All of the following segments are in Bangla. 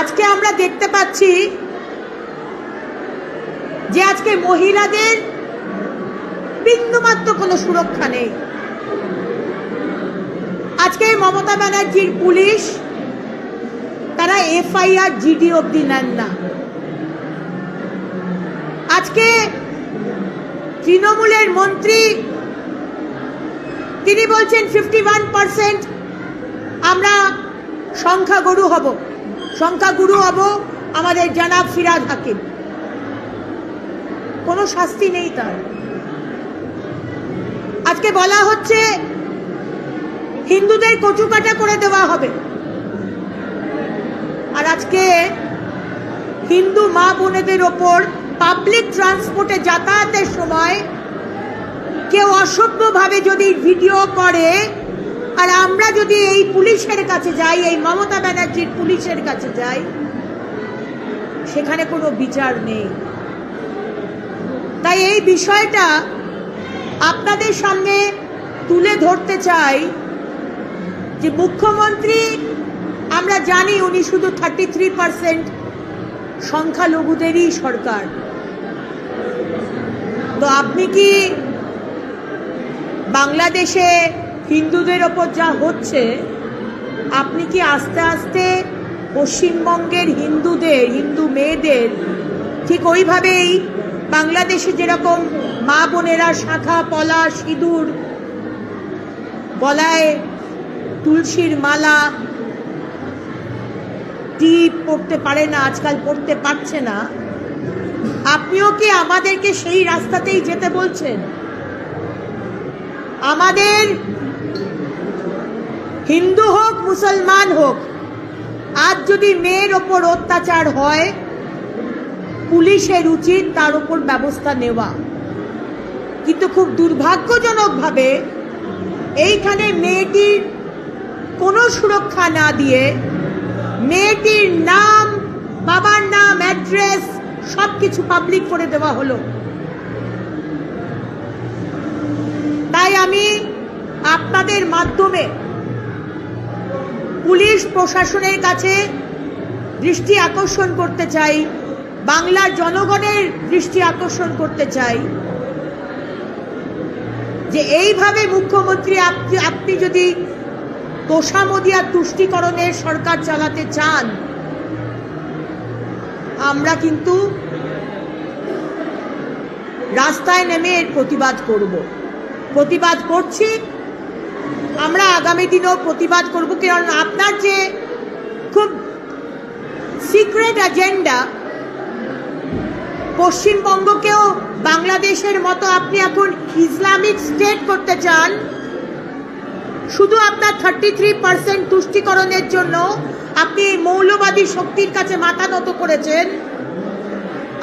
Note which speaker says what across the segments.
Speaker 1: আজকে আমরা দেখতে পাচ্ছি যে আজকে মহিলাদের বিন্দুমাত্র কোনো সুরক্ষা নেই। আজকে মমতা ব্যানার্জির পুলিশ, তারা এফআইআর জিডি অব্দি নেন না। আজকে তৃণমূলের মন্ত্রী, তিনি বলছেন ফিফটি আমরা সংখ্যাগুরু হব। সংখ্যাগুরু হব আমাদের জানাব ফিরাজ হাকিম। কোনো শাস্তি নেই তার। আজকে বলা হচ্ছে হিন্দুদের কচুকাটা করে দেওয়া হবে। আর আজকে হিন্দু মা বোনেদের ওপর পাবলিক ট্রান্সপোর্টে যাতায়াতের সময় কেউ অসভ্যভাবে যদি ভিডিও করে আর আমরা যদি এই পুলিশের কাছে যাই, এই মমতা ব্যানার্জির পুলিশের কাছে যাই, সেখানে কোনো বিচার নেই। তাই এই বিষয়টা আপনাদের সামনে তুলে ধরতে চাই যে মুখ্যমন্ত্রী, আমরা জানি উনি শুধু থার্টি থ্রি পার্সেন্ট সংখ্যালঘুদেরই সরকার। তো আপনি কি বাংলাদেশে হিন্দুদের ওপর যা হচ্ছে, আপনি কি আস্তে আস্তে পশ্চিমবঙ্গের হিন্দুদের, হিন্দু মেয়েদের ঠিক ওইভাবেই বাংলাদেশে যেরকম মা বোনেরা শাখা, পলা, সিঁদুর গলায় তুলসীর মালা টিপ পড়তে পারে না, আজকাল পড়তে পারছে না, আপনিও কি আমাদেরকে সেই রাস্তাতেই যেতে বলছেন? আমাদের হিন্দু হোক, মুসলমান হোক, আজ যদি মেয়ের ওপর অত্যাচার হয়, পুলিশের উচিত তার উপর ব্যবস্থা নেওয়া। কিন্তু খুব দুর্ভাগ্যজনকভাবে এইখানে মেয়েটির কোনো সুরক্ষা না দিয়ে মেয়েটির নাম, বাবার নাম, অ্যাড্রেস সব কিছু পাবলিক করে দেওয়া হলো। তাই আমি আপনাদের মাধ্যমে পুলিশ প্রশাসনের কাছে দৃষ্টি আকর্ষণ করতে চাই বাংলার জনগণের দৃষ্টি আকর্ষণ করতে চাই। যে এইভাবে মুখ্যমন্ত্রী আপনি আপনি যদি তোষামদিয়া তুষ্টিকরণের সরকার চালাতে চান, আমরা কিন্তু রাস্তায় নেমে এর প্রতিবাদ করব। প্রতিবাদ করছি আমরা আগামী দিনেও প্রতিবাদ করব, কারণ আপনার যে খুব সিক্রেট এজেন্ডা পশ্চিমবঙ্গকেও বাংলাদেশের মতো আপনি এখন ইসলামিক স্টেট করতে চান, শুধু আপনার থার্টি থ্রি পার্সেন্ট তুষ্টিকরণের জন্য আপনি এই মৌলবাদী শক্তির কাছে মাথা নত করেছেন,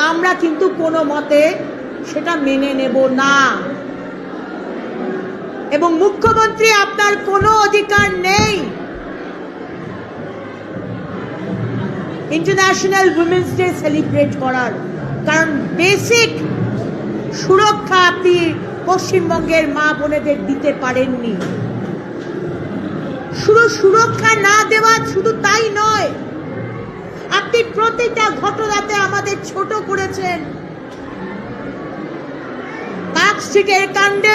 Speaker 1: আমরা কিন্তু কোনো মতে সেটা মেনে নেব না। এবং মুখ্যমন্ত্রী, আপনার কোনো অধিকার নেই। ইন্টারন্যাশনাল উইমেন্স ডে সেলিব্রেট করার। কারণ বেসিক সুরক্ষা আপনি পশ্চিমবঙ্গের মা বোনেদের দিতে পারেননি। শুধু সুরক্ষা না দেওয়া শুধু তাই নয়, আপনি প্রতিটা ঘটনাতে আমাদের ছোট করেছেন। পার্ক স্ট্রিটের কাণ্ডে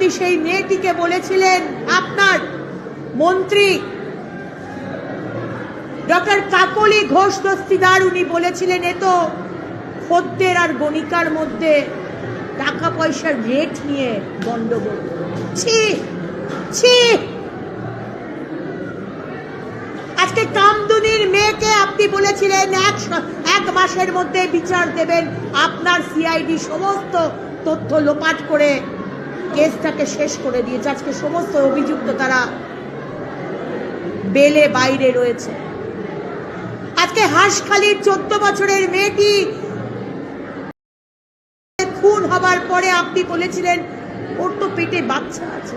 Speaker 1: আপনি সেই মেয়েটিকে বলেছিলেন, আপনার মন্ত্রী ডক্টর কাকলি ঘোষ দস্তিদার, উনি বলেছিলেন, এ তো খদ্দের আর গণিকার মধ্যে টাকা পয়সার রেট নিয়ে গন্ডগোল ছি ছি। আজকে কামদুনির মেয়েকে আপনি বলেছিলেন, এক এক মাসের মধ্যে বিচার দেবেন। আপনার সিআইডি সমস্ত তথ্য লোপাট করে কেসটাকে শেষ করে দিয়েছে। আজকে সমস্ত অভিযুক্ত তারা বেলে বাইরে রয়েছে। আজকে হাঁসখালির চোদ্দ বছরের মেয়েটি খুন হবার পরে আপনি বলেছিলেন, ওর তো পেটে বাচ্চা আছে।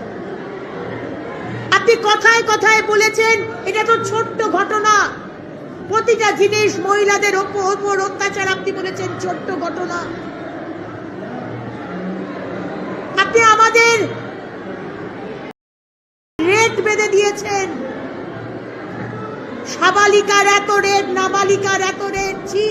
Speaker 1: আপনি কথায় কথায় বলেছেন, এটা তো ছোট্ট ঘটনা। প্রতিটা জিনিস মহিলাদের ওপর অত্যাচার, আপনি বলেছেন ছোট্ট ঘটনা। আমাদের রেট বেঁধে দিয়েছেন। সাবালিকার এত রেট নাবালিকার এত রেট ছি।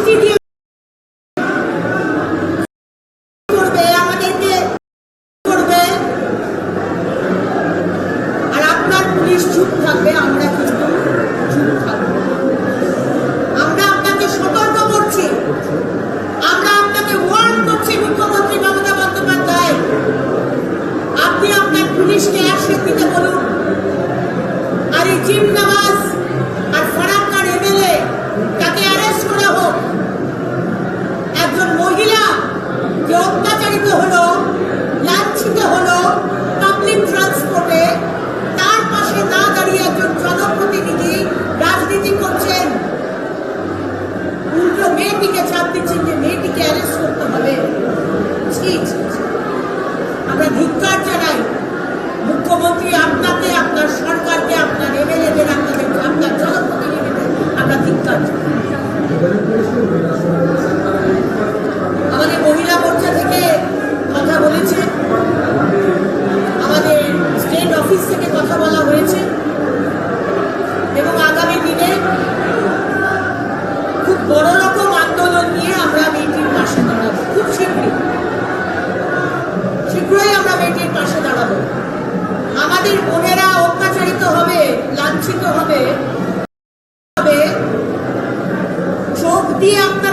Speaker 1: দৃষ্টি দিয়ে আমাদের মহিলা মোর্চা থেকে কথা বলেছে। আমাদের স্টেট অফিস থেকে কথা বলা হয়েছে। এবং আগামী দিনে খুব বড় রকম আন্দোলন নিয়ে আমরা মেয়েটির পাশে দাঁড়াবো খুব শীঘ্রই। The.